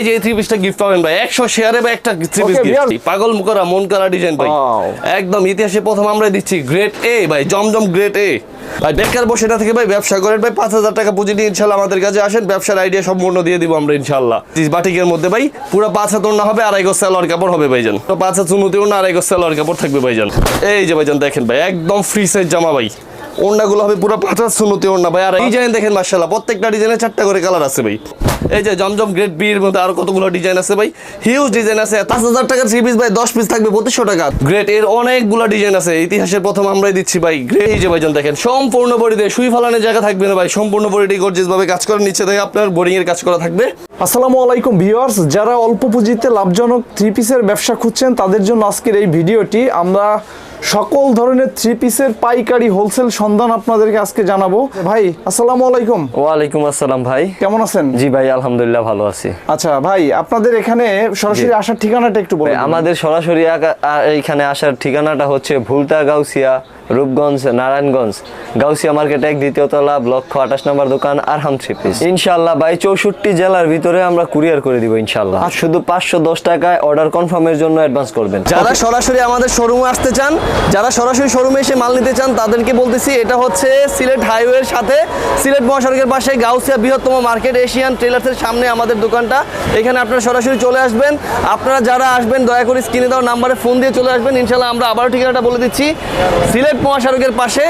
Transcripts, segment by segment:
এই যে থ্রি পিসটা গিফট পাবেন ভাই। একশো শেয়ারে ভাই একটা থ্রি পিস গিফট পাগল মন করা ডিজাইন ভাই। একদম ইতিহাসে প্রথম আমরা দিচ্ছি। গ্রেট এ ভাই জমজম গ্রেট এ ভাই বেকার বসে না থেকে ভাই ব্যবসা করেন ভাই পাঁচ হাজার টাকা পুঁজি নিয়ে ইনশাল্লাহ আমাদের কাছে আসেন। ব্যবসার আইডিয়া সম্পূর্ণ দিয়ে দিব আমরা ইনশাল্লাহ। বাটিকের মধ্যে ভাই পুরো পাঁচ হাত না হবে আড়াই গজ সেলোয়ার কাপড় হবে ভাইজান। তো পাঁচ হাত চুনুতেও না আড়াই গজ সেলোয়ার কাপড় থাকবে ভাইজান। এই যে ভাইজান দেখেন ভাই একদম ফ্রি সাইজ জামা ভাই। ওড়নাগুলো হবে পুরো পাঁচ হাত চুনুতে ওড়না ভাই। আর ডিজাইন দেখেন মার্শাল্লাহ প্রত্যেকটা ডিজাইনে চারটা করে কালার আছে ভাই। এই যে জমজম গ্রেট বির মধ্যে আর কতগুলো ডিজাইন আছে ভাই। হিউজ ডিজাইন আছে। পাঁচ হাজার টাকার থ্রি পিস ভাই দশ পিস থাকবে পঁচিশশো টাকা। গ্রেট এর অনেকগুলো ডিজাইন আছে। ইতিহাসের প্রথম আমরাই দিচ্ছি ভাই। গ্রেট এই যে ভাইজান দেখেন সম্পূর্ণ বডিতে সুই ফালানোর জায়গা থাকবে না ভাই। সম্পূর্ণ বডিটি গর্জিয়াস ভাবে কাজ করে নিচে থেকে আপনার বোরিং এর কাজ করা থাকবে। আসসালামু আলাইকুম ভিউয়ার্স যারা অল্প পুঁজিতে লাভজনক থ্রি পিসের ব্যবসা খুঁজছেন তাদের জন্য আজকের এই ভিডিওটি। আমরা সকল ধরনের থ্রি পিসের পাইকারি হোলসেল সন্ধান আপনাদেরকে আজকে জানাব। ভাই আসসালামু আলাইকুম। ওয়ালাইকুম আসসালাম ভাই। কেমন আছেন? জি ভাই আলহামদুলিল্লাহ ভালো আছি। আচ্ছা ভাই আপনাদের এখানে সরাসরি আসার ঠিকানাটা একটু বলুন। আমাদের সরাসরি এখানে আসার ঠিকানাটা হচ্ছে ভুলতা গাউসিয়া রূপগঞ্জ নারায়ণগঞ্জ। গাউসিয়া মার্কেট এক দ্বিতীয় তলা ব্লক আঠাশ নম্বর দোকান আরহাম থ্রি পিস ইনশাল্লাহ ভাই চৌষট্টি জেলার ভিতরে আমরা কুরিয়ার করে দিব ইনশাল্লাহ আর শুধু পাঁচশো দশ টাকায় অর্ডার কনফার্মের জন্য অ্যাডভান্স করবেন। যারা সরাসরি আমাদের শোরুমে আসতে চান যারা সরাসরি শোরুমে এসে মাল নিতে চান তাদেরকে বলতেছি এটা হচ্ছে সিলেট হাইওয়ের সাথে সিলেট মহাসড়কের পাশে গাউসিয়া বৃহত্তম মার্কেট এশিয়ান ট্রেলার্সের সামনে আমাদের দোকানটা। এখানে আপনারা সরাসরি চলে আসবেন। আপনারা যারা আসবেন দয়া করে স্ক্রিনে দেওয়া নাম্বারে ফোন দিয়ে চলে আসবেন। ইনশাল্লাহ আমরা আবারও ঠিকানাটা বলে দিচ্ছি। সিলেট মহাসড়কের পাশে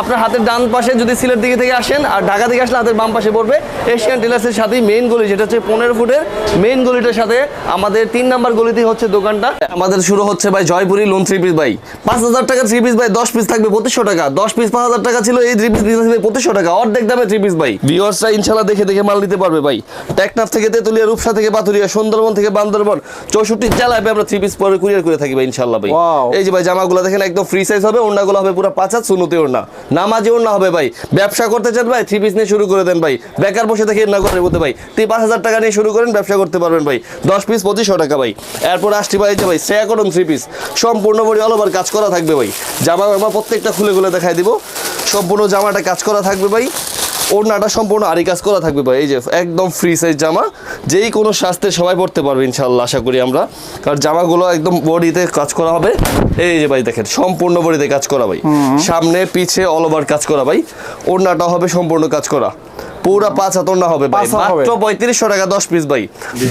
আপনার হাতের ডান পাশে যদি সিলেট দিকে থেকে আসেন আর ঢাকা থেকে আসলে হাতের বাম পাশে পড়বে এশিয়ান টেলার্সের সাথেই মেইন গলি যেটা হচ্ছে পনেরো ফুটের মেইন গলিটার সাথে আমাদের তিন নাম্বার গলিতেই হচ্ছে দোকানটা। আমাদের শুরু হচ্ছে ভাই জয়পুরি লোন থ্রি পিস ভাই। পাঁচ হাজার টাকা থ্রি পিস ভাই দশ পিস থাকবে পঁচিশশো টাকা। দশ পিস পাঁচ হাজার টাকা ছিল এই থ্রি পিস থাকবে পঁচিশশো টাকা। অর্ধেক দামে থ্রি পিস ভাই। ভিউয়ার্সরা ইনশাল্লাহ দেখে দেখে মাল নিতে পারবে ভাই। টেকনাফ থেকে তেতুলিয়া রূপসা থেকে পাথুরিয়া সুন্দরবন থেকে বান্দরবন চৌষট্টি জেলায় আমরা থ্রি পিস পরে কুরিয়ার করে থাকি ভাই ইনশাল্লাহ ভাই। এই যে ভাই জামাগুলো দেখেন একদম ফ্রি সাইজ হবে ওড়নাগুলো হবে পুরো পাঁচ হাত সুনুতে ওড়না। নামাজি ওড়না হবে ভাই। ব্যবসা করতে চান ভাই থ্রি পিস নিয়ে শুরু করে দেন ভাই। বেকার বসে থেকে না করে বলতে ভাই। তুই পাঁচ হাজার টাকা নিয়ে শুরু করেন ব্যবসা করতে পারবেন ভাই। দশ পিস পঁচিশশো টাকা ভাই। এরপর আসছি ভাই যে ভাই শ্রেয়া করুন থ্রি পিস সম্পূর্ণ বডি অল ওভার কাজ করা থাকবে ভাই। জামা জামা প্রত্যেকটা খুলে খুলে দেখাই দিব। সম্পূর্ণ জামাটা কাজ করা থাকবে ভাই। ওড়নাটা সম্পূর্ণ আরি কাজ করা থাকবে ভাই। এই যে একদম ফ্রি সাইজ জামা। যেই কোনো স্বাস্থ্যে সবাই পড়তে পারবে ইনশাল্লাহ আশা করি আমরা। কারণ জামাগুলো একদম বডিতে কাজ করা হবে। এই যে ভাই দেখেন সম্পূর্ণ বডিতে কাজ করা ভাই। সামনে পিছে অল ওভার কাজ করা ভাই। ওড়নাটা হবে সম্পূর্ণ কাজ করা। পুরা পাঁচ হাত ওড়না হবে ভাই। মাত্র পঁয়ত্রিশশো টাকা দশ পিস ভাই।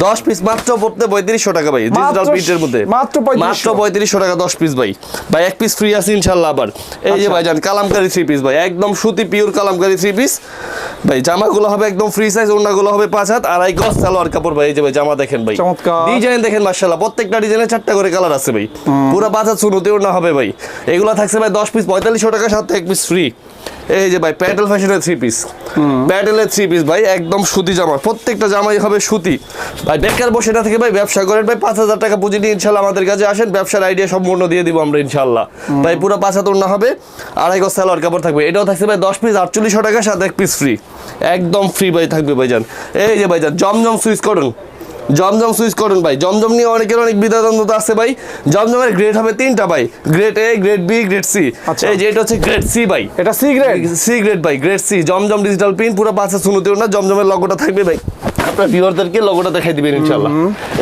দশ পিস মাত্র পড়তে পঁয়ত্রিশশো টাকা ভাই ডিজিটাল প্রিন্টের মধ্যে। মাত্র পঁয়ত্রিশশো। টাকা দশ পিস ভাই। ভাই এক পিস ফ্রি আছে ইনশাল্লাহ আবার। এই আচ্ছা। যে ভাই জান কালামকারি থ্রি পিস ভাই। একদম সুতি পিওর কালামকারি থ্রি পিস ভাই জামাগুলো হবে একদম ফ্রি সাইজ ওড়নাগুলো হবে পাঁচ হাত। আড়াই গজ সালোয়ার কাপড় ভাই এই যে ভাই জামা দেখেন ভাই। ডিজাইন দেখেন মার্শাল্লাহ প্রত্যেকটা ডিজাইনে চারটা করে কালার আছে ভাই। পুরো পাঁচ হাত শুনুতে ওড়না হবে ভাই। এগুলো থাকছে ভাই দশ পিস পঁয়তাল্লিশশো টাকা সাথে এক পিস ফ্রি এই যে ভাই প্যাটেল ফ্যাশনের থ্রি পিস প্যাটেলের থ্রি পিস ভাই একদম সুতি জামা। প্রত্যেকটা জামাই হবে সুতি। ভাই বেকার বসে না থেকে ভাই ব্যবসা করেন ভাই পাঁচ হাজার টাকা পুঁজি নিয়ে ইনশাল্লাহ আমাদের কাছে আসেন। ব্যবসার আইডিয়া সম্পূর্ণ দিয়ে দিব আমরা ইনশাল্লাহ। ভাই পুরো পাঁচ হাত ওড়না হবে আড়াই গজ সালোয়ার কাপড় থাকবে। এটাও থাকছে ভাই দশ পিস আটচল্লিশশো টাকা সাথে এক পিস ফ্রি একদম ফ্রি ভাই থাকবে ভাইজান। এই যে ভাইজান জমজম সুইচ করুন। জমজম সুইচ করুন ভাই। জমজম নিয়ে অনেকের অনেক বিধাদ্বন্দ্ব আছে ভাই। জমজমের গ্রেড হবে তিনটা ভাই। Grade A grade B grade C আচ্ছা। এই যে এটা হচ্ছে গ্রেড সি ভাই। এটা সি গ্রেড সি গ্রেড ভাই grade C Zamzam digital pin পুরো পাশে শুনুতে না জমজমের লগোটা থাকবে ভাই। আপনার ভিউয়ারদেরকে লোগোটা দেখাই দিবেন ইনশাআল্লাহ।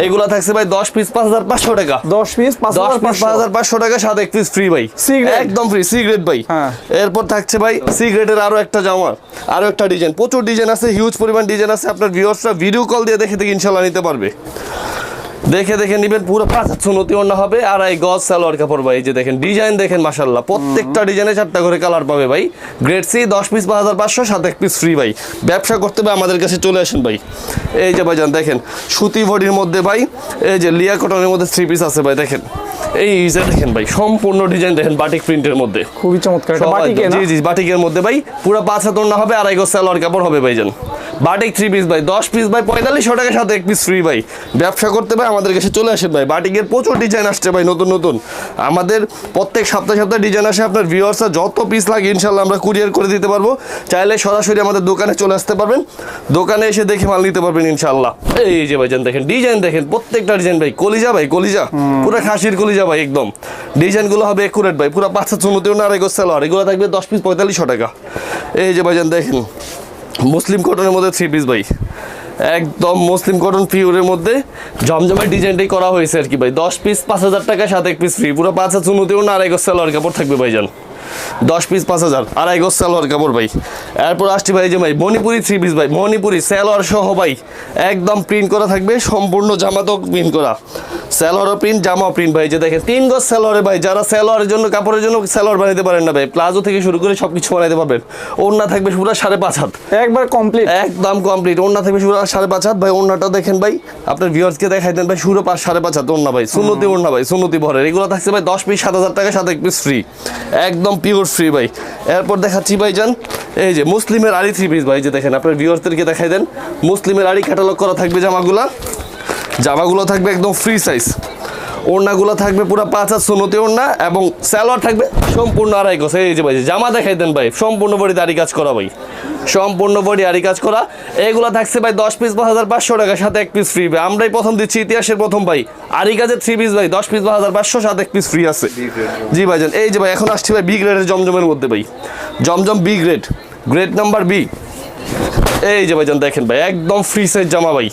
এগুলা থাকছে ভাই দশ পিস পাঁচ হাজার পাঁচশো টাকা। দশ পিস পাঁচ দশ হাজার পিস পাঁচ হাজার পাঁচশো টাকা সাথে এক পিস ফ্রি ভাই। একদম ফ্রি সিগারেট ভাই। হ্যাঁ। এরপর থাকছে ভাই সিগারেটের আরও একটা জামা আরও একটা ডিজাইন প্রচুর ডিজাইন আছে হিউজ পরিমাণ ডিজাইন আছে। আপনার ভিউয়ার্সরা ভিডিও কল দিয়ে দেখে দেখে ইনশাল্লাহ নিতে পারবে। দেখে দেখে নিবেন পুরো পাঁচ হাত সুনতি ওড়না হবে আর এই গজ সালোয়ার কাপড় ভাই যে দেখেন ডিজাইন দেখেন মাসাল্লাহ প্রত্যেকটা ডিজাইনে চারটা করে কালার পাবে ভাই। গ্রেড সি দশ পিস পাঁচ হাজার পাঁচশো সাত এক পিস ফ্রি ভাই। ব্যবসা করতে হবে আমাদের কাছে চলে আসেন ভাই। এই যে ভাইজান দেখেন সুতি বডির মধ্যে ভাই এই যে লিয়া কটনের মধ্যে থ্রি পিস আছে ভাই দেখেন। এই যে দেখেন ভাই সম্পূর্ণ ডিজাইন দেখেন বাটিক প্রিন্টের মধ্যে। খুবই চমৎকার জি জি বাটিকের মধ্যে ভাই পুরো পাঁচ হাত ওড়না হবে আড়াই গজ সালোয়ার কাপড় হবে ভাইজান। বাটিক থ্রি পিস ভাই, দশ পিস ভাই পঁয়তাল্লিশশো টাকার সাথে এক পিস ফ্রি ভাই। ব্যবসা করতে ভাই, আমাদের কাছে চলে আসেন ভাই। বাটিকের প্রচুর ডিজাইন আসছে ভাই, নতুন নতুন। আমাদের প্রত্যেক সপ্তাহে সপ্তাহে ডিজাইন আসে আপনার ভিউয়ার্সরা যত পিস লাগে ইনশাল্লাহ আমরা কুরিয়ার করে দিতে পারব। চাইলে সরাসরি আমাদের দোকানে চলে আসতে পারবেন। দোকানে এসে দেখে মাল নিতে পারবেন ইনশাল্লাহ এই যে ভাইজান দেখেন ডিজাইন দেখেন, প্রত্যেকটা ডিজাইন ভাই, কলিজা ভাই, কলিজা। পুরো খাসির কলিজা ভাই, একদম। ডিজাইনগুলো হবে একুরেট ভাই, পুরো পাঁচশো চুমুতেও না আড়াই সালোয়ার। এগুলো থাকবে দশ পিস পঁয়তাল্লিশশো টাকা এই যে ভাইজান দেখেন মুসলিম কটনের মধ্যে থ্রি পিস ভাই। একদম মুসলিম কটন পিওরের মধ্যে জমজমের ডিজাইনটাই করা হয়েছে আর কি ভাই। দশ পিস পাঁচ হাজার টাকা সাত এক পিস ফ্রি পুরো পাঁচ হাজার চুনুতেও না আড়াই সালোয়ার কাপড় থাকবে ভাইজান। দশ পিস পাঁচ হাজার। আড়াই গজ সালোয়ার কাপড় ভাই। এরপর আসছি ভাই যে ভাই মণিপুরি থ্রি পিস ভাই। মণিপুরি সালোয়ার সহ ভাই একদম প্রিন্ট করা থাকবে সম্পূর্ণ জামাতেও প্রিন্ট করা। সালোয়ারও প্রিন্ট জামাও প্রিন্ট ভাই। যে দেখেন তিন গজ সালোয়ারে ভাই যারা সালোয়ারের জন্য কাপড়ের জন্য সালোয়ার বানাইতে পারেন না ভাই প্লাজো থেকে শুরু করে সব কিছু বানাতে পারবেন। ওড়না থাকবে পুরো সাড়ে পাঁচ হাত। একবার কমপ্লিট একদম কমপ্লিট ওড়না থাকবে শুরু সাড়ে পাঁচ হাত। ভাই ওড়নাটা দেখেন ভাই আপনার ভিউয়ার্সকে দেখাই দেন ভাই শুরু পাঁচ সাড়ে পাঁচ হাত ওড়না ভাই। সুন্নতি ওড়না ভাই সুন্নতি ভরের। এগুলো থাকছে ভাই দশ পিস সাত হাজার টাকা সাত এক পিস ফ্রি একদম পিওর ফ্রি ভাই। এরপর দেখাচ্ছি ভাই যান এই যে মুসলিমের আড়ি থ্রি পিস ভাই যে দেখেন, আপনার ভিউয়ার্সদেরকে দেখাই দেন। মুসলিমের আড়ি ক্যাটালগ করা থাকবে জামাগুলা। জামাগুলো থাকবে একদম ফ্রি সাইজ ওড়নাগুলো থাকবে পুরো পাঁচ হাত সোনতে ওড়না এবং স্যালোয়ার থাকবে সম্পূর্ণ আড়াই গজ। এই যে ভাই, জামা দেখাই দেন ভাই, সম্পূর্ণ বডি দাড়ি কাজ করা ভাই। সম্পূর্ণ বডি আড়ি কাজ করা। এগুলো থাকছে ভাই দশ পিস পাঁচ হাজার পাঁচশো টাকা সাথে এক পিস ফ্রি ভাই। আমরাই প্রথম দিচ্ছি ইতিহাসের প্রথম ভাই। আড়ি কাজের থ্রি পিস ভাই, দশ পিস পাঁচ হাজার পাঁচশো সাথে এক পিস ফ্রি আছে। জি ভাইজান এই যে ভাই, এখন আসছি ভাই বি গ্রেডের জমজমের মধ্যে ভাই। Zamzam B grade grade number B এই যে ভাইজান দেখেন ভাই, একদম ফ্রি সাইজ জামা ভাই।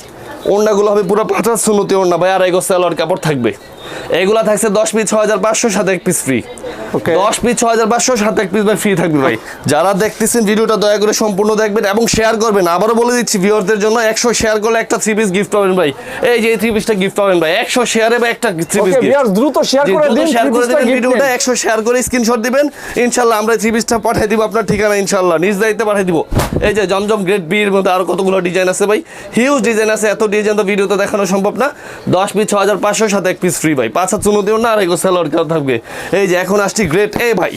ওড়নাগুলো হবে পুরো পাঁচার সুনুতে ওড়না ভাই, আড়াই গজ সালোয়ার কাপড় থাকবে। এগুলা থাকছে দশ পিস ছ হাজার পাঁচশো সাথে এক পিস ফ্রি. দশ পিস ছ হাজার পাঁচশো সাথে এক পিস ভাই ফ্রি থাকবে ভাই। যারা দেখতেছেন ভিডিওটা দয়া করে সম্পূর্ণ দেখবেন এবং শেয়ার করবেন। আবারও বলে দিচ্ছি ভিউয়ারদের জন্য একশো শেয়ার করলে একটা থ্রি পিস গিফট পাবেন ভাই। এই যে থ্রি পিসটা গিফট পাবেন ভাই। একশো শেয়ারে ভাই একটা থ্রি পিস দ্রুত শেয়ার করে দিন শেয়ার করে দেবেন ভিডিওটা। একশো শেয়ার করে স্ক্রিনশট দিবেন। ইনশাল্লাহ আমরা থ্রি পিসটা পাঠিয়ে দিব আপনার ঠিকানা ইনশাল্লাহ নিজ দায়িত্বে পাঠিয়ে দিব। এই যে জমজম গ্রেট বির মধ্যে আরও কতগুলো ডিজাইন আছে ভাই? হিউজ ডিজাইন আছে এত ডিজাইন তো ভিডিওতে দেখানো সম্ভব না। দশ পিস ছ হাজার পাঁচশো সাথে এক পিস ফ্রি ভাই। পাঁচ হাত চুনো দিও না আর এগো কাপ থাকবে। এই যে এখন আসছি গ্রেট এ ভাই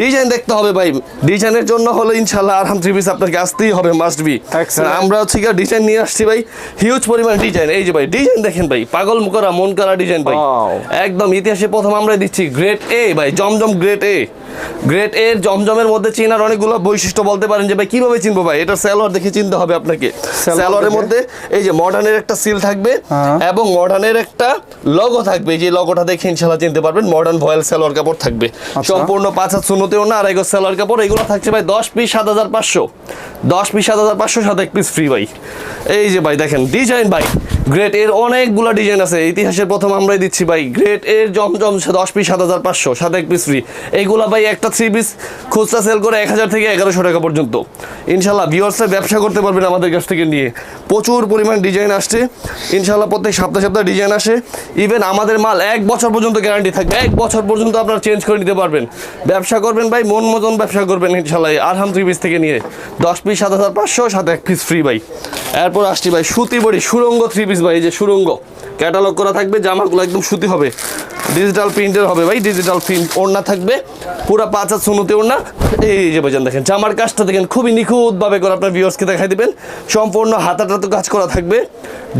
ডিজাইন দেখতে হবে ভাই। ডিজাইনের জন্য হলো ইনশাল্লাহ আরহাম থ্রি পিস আপনাকে আসতেই হবে মাস্ট বি আমরা হচ্ছে কি ডিজাইন নিয়ে আসছি ভাই। হিউজ পরিমাণ ডিজাইন এই যে ভাই ডিজাইন দেখেন ভাই পাগল করা মন করা ডিজাইন ভাই। একদম ইতিহাসে প্রথম আমরা দিচ্ছি গ্রেট এ ভাই জমজম গ্রেট এ গ্রেট এর জমজমের মধ্যে চেনার অনেকগুলো বৈশিষ্ট্য বলতে পারেন যে ভাই কীভাবে চিনবো ভাই? এটা স্যালোয়ার দেখে চিনতে হবে আপনাকে। স্যালোয়ারের মধ্যে এই যে মডার্নের একটা সিল থাকবে হ্যাঁ। এবং মডার্নের একটা লগো থাকবে। এই যে লগোটা দেখে ইনশাল্লাহ চিনতে পারবেন মডার্ন ভয়েল সালোয়ার কাপড় থাকবে। আচ্ছা। সম্পূর্ণ পাঁচ হাত শূন্যতেও না আড়াই গজ সালোয়ার কাপড় এগুলো থাকছে ভাই দশ পিস সাত হাজার পাঁচশো। দশ পিস সাত হাজার পাঁচশো সাত এক পিস ফ্রি ভাই। এই যে ভাই দেখেন ডিজাইন ভাই। গ্রেট এর অনেকগুলো ডিজাইন আছে। ইতিহাসের প্রথম আমরাই দিচ্ছি ভাই। গ্রেট এর জমজম দশ পিস সাত হাজার পাঁচশো, সাত এক পিস ফ্রি এইগুলা ভাই একটা থ্রি পিস খুচরা সেল করে এক হাজার থেকে এগারোশো টাকা পর্যন্ত। ইনশাল্লাহ ভিউয়ার্সরা ব্যবসা করতে পারবেন আমাদের কাছ থেকে নিয়ে। প্রচুর পরিমাণ ডিজাইন আসছে। ইনশাল্লাহ প্রত্যেক সপ্তাহে সপ্তাহে ডিজাইন আসে। ইভেন আমাদের মাল এক বছর পর্যন্ত গ্যারান্টি থাকবে। এক বছর পর্যন্ত আপনারা চেঞ্জ করে নিতে পারবেন। ব্যবসা করবেন ভাই, মন মতন ব্যবসা করবেন ইনশাল্লাহ আরহাম থ্রি পিস থেকে নিয়ে। দশ পিস সাত হাজার পাঁচশো সাথে এক পিস ফ্রি ভাই। এরপর আসছি ভাই, সুতি বড়ি, সুরঙ্গ থ্রি পিস ভাই যে সুরঙ্গ ক্যাটালগ করা থাকবে, জামাগুলো একদম সুতি হবে। ডিজিটাল প্রিন্টের হবে ভাই ডিজিটাল প্রিন্ট ওড়না থাকবে, পুরো পাঁচ হাত সুনুতে ওড়না। এই যে ভাইজান দেখেন, জামার কাজটা দেখেন, খুবই নিখুঁতভাবে করে আপনার ভিউয়ার্সকে দেখাই দিবেন। সম্পূর্ণ হাতাটা তো কাজ করা থাকবে।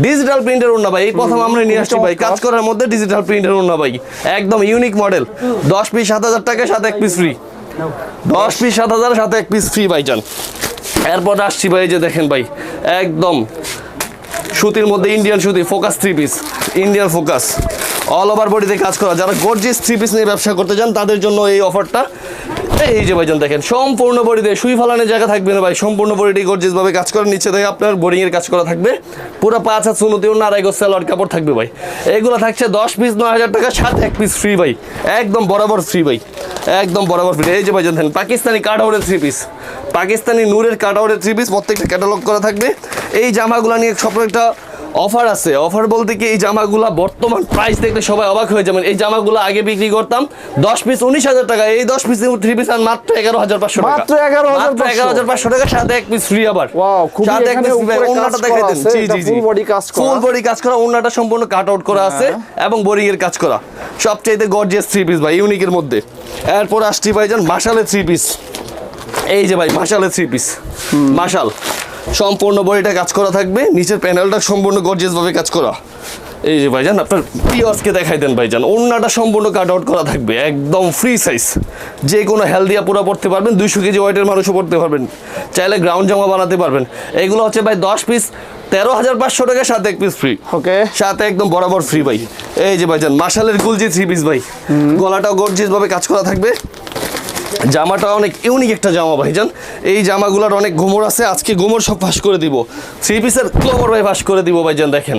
ডিজিটাল প্রিন্টের ওড়না ভাই, এই প্রথম আমরা নিয়ে আসছি ভাই, কাজ করার মধ্যে ডিজিটাল প্রিন্টের ওড়না ভাই, একদম ইউনিক মডেল দশ পিস সাত হাজার টাকা সাথে এক পিস ফ্রি দশ পিস সাত হাজার সাথে এক পিস ফ্রি ভাইজান। এরপর আসছি ভাই যে দেখেন ভাই, একদম সুতির মধ্যে ইন্ডিয়ান সুতি focus three piece Indian focus all over বডিতে কাজ করা। যারা গর্জিয়াস থ্রি পিস নিয়ে ব্যবসা করতে চান, তাদের জন্য এই অফারটা এই যে ভাইজন দেখেন, সম্পূর্ণ বডিতে সুই ফালানোর জায়গা থাকবে না ভাই। সম্পূর্ণ বডিটি গর্জিয়াস ভাবে কাজ করার নিচে থেকে আপনার বোরিং এর কাজ করা থাকবে। পুরো পাঁচ হাত সুনুতেও নারাই গোস সালোয়ার কাপড় থাকবে ভাই। এগুলো থাকছে দশ পিস নয় হাজার টাকা, সাত এক পিস ফ্রি ভাই। একদম বরাবর ফ্রি ভাই। একদম বরাবর ফিট এই যে ভাই দেখেন পাকিস্তানি কাটআউটের থ্রি পিস পাকিস্তানি নূরের কাটআউটের থ্রি পিস প্রত্যেকটা ক্যাটালগ করা থাকবে। এই জামাগুলো নিয়ে সব একটা অফার আছে। অফার বলতে কি এই জামাগুলা বর্তমান প্রাইস দেখলে সবাই অবাক হয়ে যাবেন। এই জামাগুলো আগে বিক্রি করতাম দশ পিস উনিশ হাজার টাকা এই দশ পিস থ্রি পিস আর মাত্র এগারো হাজার পাঁচশো মাত্র 11,500 এগারো হাজার পাঁচশো টাকা সাথে এক পিস ফ্রি আবার। Wow, সাথে এক পিস ওনাটা দেখাই দেন। জি জি জি। full body কাজ করা। ফুল বডি কাজ করা ওনাটা সম্পূর্ণ কাট আউট করা আছে এবং বোরিং এর কাজ করা। সবচেয়ে গর্জিয়াস থ্রি পিস ভাই ইউনিকের মধ্যে। এরপর আসছি ভাইজান মাসালের থ্রি পিস এই যে ভাই মাশালের থ্রি পিস মাশাল সম্পূর্ণ বডিটা কাজ করা থাকবে নিচের প্যানেলটা সম্পূর্ণ গর্জিয়াস ভাবে কাজ করা। এই যে ভাইজান আপনার পিওসকে দেখাই দেন ভাইজান ওড়নাটা সম্পূর্ণ কাট আউট করা থাকবে একদম ফ্রি সাইজ যে কোনো হেলদিয়া পুরো পড়তে পারবেন দুইশো কেজি ওয়েটের মানুষও পড়তে পারবেন। চাইলে গ্রাউন্ড জামা বানাতে পারবেন। এগুলো হচ্ছে ভাই দশ পিস তেরো হাজার পাঁচশো টাকা সাথে এক পিস ফ্রি ওকে সাথে একদম বরাবর ফ্রি ভাই। এই যে ভাইজান মাশালের গুলজি থ্রি পিস ভাই। গলাটাও গর্জিয়াস ভাবে কাজ করা থাকবে। জামাটা অনেক ইউনিক একটা জামা ভাইজান। এই জামাগুলোর অনেক গোমর আছে আজকে গোমর সব ফাঁস করে দিব। থ্রি পিসের গোমর ভাই ফাঁস করে দিব ভাইজান দেখেন।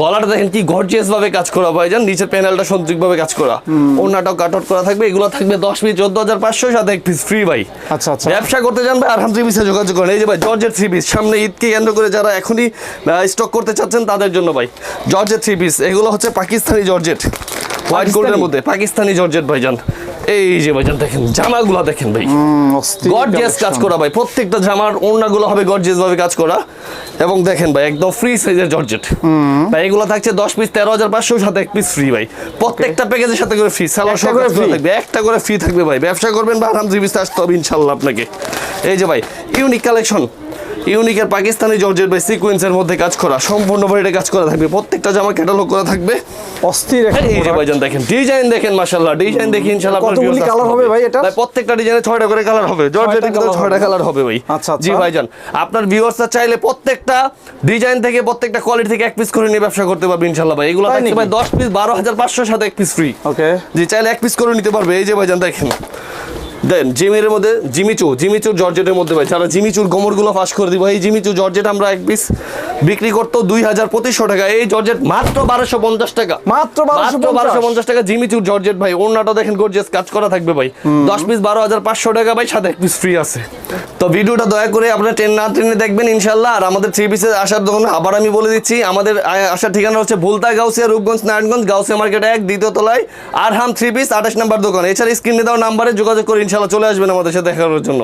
গলাটা দেখেন কি গর্জিয়াস ভাবে কাজ করা ভাইজান নিচের প্যানেলটা সঞ্চিক ভাবে কাজ করা। ওনাটাও কাট আউট করা থাকবে এগুলো থাকবে দশ পিস চোদ্দ হাজার পাঁচশো সাথে এক পিস ফ্রি ভাই। আচ্ছা, আচ্ছা। ব্যবসা করতে জানবে আর থ্রি পিসে যোগাযোগ করেন। এই যে ভাই জর্জের থ্রি পিস সামনে ঈদকে কেন্দ্র করে যারা এখনই স্টক করতে চাচ্ছেন তাদের জন্য ভাই জর্জের থ্রি পিস এগুলো হচ্ছে পাকিস্তানি জর্জেট হোয়াইট গোল্ডের মধ্যে পাকিস্তানি জর্জেট ভাইজান। এই যে ভাইজান দেখেন জামাগুলো দেখেন ভাই। গর্জিয়াস কাজ করা ভাই প্রত্যেকটা জামার ওড়নাগুলো হবে গর্জিয়াস ভাবে কাজ করা। এবং দেখেন ভাই একদম ফ্রি সাইজের জর্জেট। ভাই এগুলো থাকছে দশ পিস তেরো হাজার পাঁচশো সাথে এক পিস ফ্রি ভাই। প্রত্যেকটা প্যাকেজের সাথে করে ফ্রি সালোয়ার সহ থাকবে একটা করে ফ্রি থাকবে ভাই। ব্যবসা করবেন বা আরাম থ্রি পিস আসতে হবে ইনশাল্লাহ আপনাকে। এই যে ভাই ইউনিক কালেকশন ইউনিকের পাকিস্তানি জর্জেট ভাই সিকোয়েন্সের মধ্যে কাজ করা সম্পূর্ণ বডিতে কাজ করা থাকবে। প্রত্যেকটা জামা ক্যাটালগ করা থাকবে। অস্থির একটা এই যে ভাইজান দেখেন ডিজাইন দেখেন মাশাআল্লাহ ডিজাইন দেখি ইনশাআল্লাহ কতগুলি আসতে হবে ভাই এটা? ভাই প্রত্যেকটা ডিজাইনে ছয়টা করে কালার হবে। ভিতরে colour ছয়টা কালার হবে ভাই। আচ্ছা। জি ভাইজান আপনার ভিউয়ার্সরা চাইলে প্রত্যেকটা ডিজাইন থেকে প্রত্যেকটা কোয়ালিটি থেকে এক পিস করে নিয়ে ব্যবসা করতে পারবে ইনশাআল্লাহ ভাই। এগুলো থাকছে? ভাই 10 পিস 12500 সাথে এক পিস ফ্রি ওকে জি চাইলে এক পিস করে নিতে পারবে। এই যে ভাইজান দেখেন দেন জিমির মধ্যে জিমিচু জিমিচুর জর্জেটের মধ্যে ভাই। যারা জিমিচুর গোমরগুলো ফাঁস করে দিব। এই জিমিচু জর্জেট আমরা এক পিস বিক্রি করতো দুই হাজার পঁচিশশো টাকা। এই জর্জেট মাত্র বারোশো পঞ্চাশ টাকা। মাত্র 1250 মাত্র বারোশো পঞ্চাশ টাকা জিমিচুর জর্জেট ভাই। ওনাটা দেখেন গর্জিয়াস কাজ করা থাকবে ভাই। দশ পিস বারো হাজার পাঁচশো টাকা ভাই সাথে এক পিস ফ্রি আছে। তো ভিডিওটা দয়া করে আপনারা ট্রেন না ট্রেনে দেখবেন ইনশাল্লাহ আর আমাদের থ্রি পিসে আসার তখন আবার আমি বলে দিচ্ছি আমাদের আসার ঠিকানা হচ্ছে ভুলতা গাউসিয়া রূপগঞ্জ নারায়ণগঞ্জ গাউসিয়া মার্কেট এক দ্বিতীয় তলায় আরহাম থ্রি পিস আঠাশ নাম্বার দোকান। এছাড়া স্ক্রিনে দেওয়া নাম্বারে যোগাযোগ করে ইনশাল্লাহ চলে আসবেন আমাদের সাথে দেখা করার জন্য।